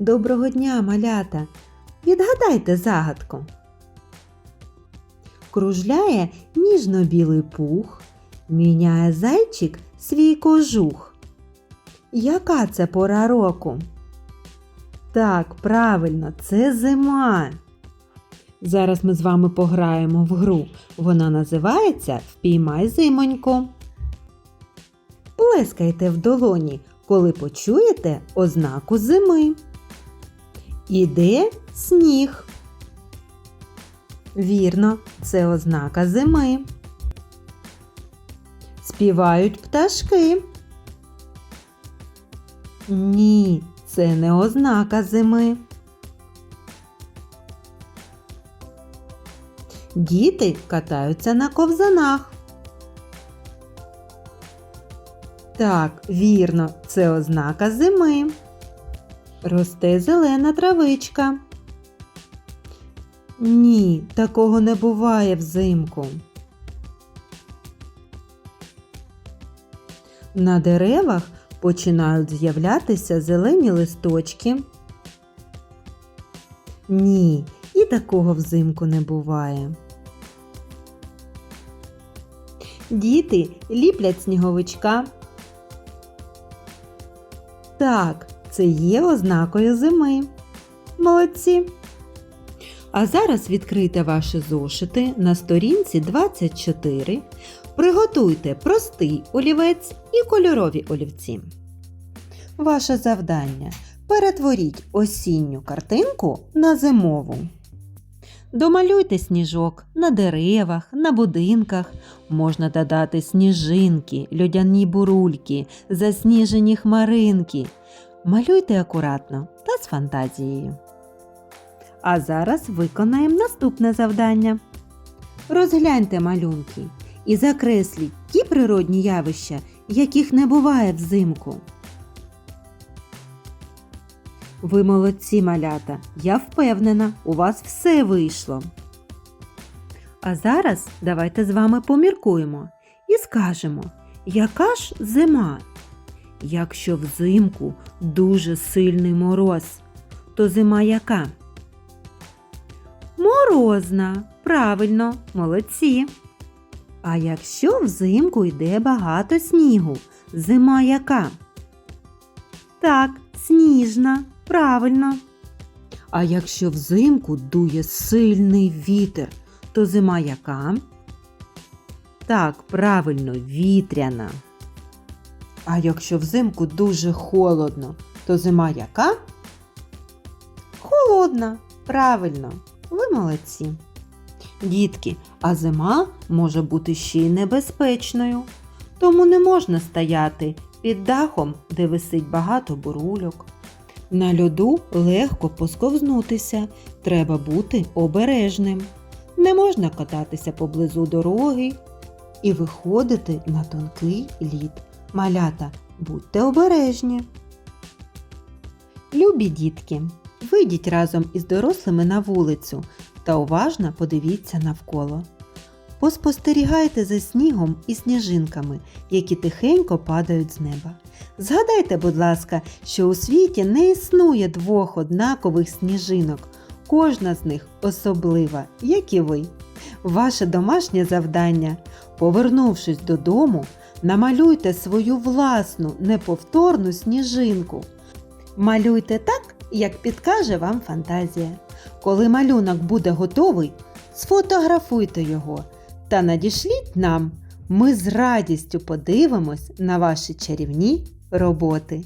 Доброго дня, малята! Відгадайте загадку. Кружляє ніжно-білий пух, міняє зайчик свій кожух. Яка це пора року? Так, правильно, це зима. Зараз ми з вами пограємо в гру. Вона називається Впіймай зимоньку. Плескайте в долоні, коли почуєте ознаку зими. Іде сніг. Вірно, це ознака зими. Співають пташки. Ні, це не ознака зими. Діти катаються на ковзанах. Так, вірно, це ознака зими. Росте зелена травичка. Ні, такого не буває взимку. На деревах починають з'являтися зелені листочки. Ні, і такого взимку не буває. Діти ліплять сніговичка. Так, це є ознакою зими. Молодці. А зараз відкрийте ваші зошити на сторінці 24. Приготуйте простий олівець і кольорові олівці. Ваше завдання перетворіть осінню картинку на зимову. Домалюйте сніжок на деревах, на будинках. Можна додати сніжинки, льодяні бурульки, засніжені хмаринки. Малюйте акуратно та з фантазією. А зараз виконаємо наступне завдання. Розгляньте малюнки і закресліть ті природні явища, яких не буває взимку. Ви молодці малята, я впевнена, у вас все вийшло. А зараз давайте з вами поміркуємо і скажемо, яка ж зима? Якщо взимку дуже сильний мороз, то зима яка? Морозна. Правильно, молодці. А якщо взимку йде багато снігу, зима яка? Так, сніжна, правильно. А якщо взимку дує сильний вітер, то зима яка? Так, правильно, вітряна. А якщо взимку дуже холодно, то зима яка? Холодна, правильно, ви молодці. Дітки, а зима може бути ще й небезпечною, тому не можна стояти під дахом, де висить багато бурульок. На льоду легко посковзнутися, треба бути обережним. Не можна кататися поблизу дороги і виходити на тонкий лід. Малята, будьте обережні. Любі дітки, вийдіть разом із дорослими на вулицю та уважно подивіться навколо. Поспостерігайте за снігом і сніжинками, які тихенько падають з неба. Згадайте, будь ласка, що у світі не існує двох однакових сніжинок. Кожна з них особлива, як і ви. Ваше домашнє завдання, повернувшись додому, намалюйте свою власну неповторну сніжинку. Малюйте так, як підкаже вам фантазія. Коли малюнок буде готовий, сфотографуйте його та надішліть нам. Ми з радістю подивимось на ваші чарівні роботи.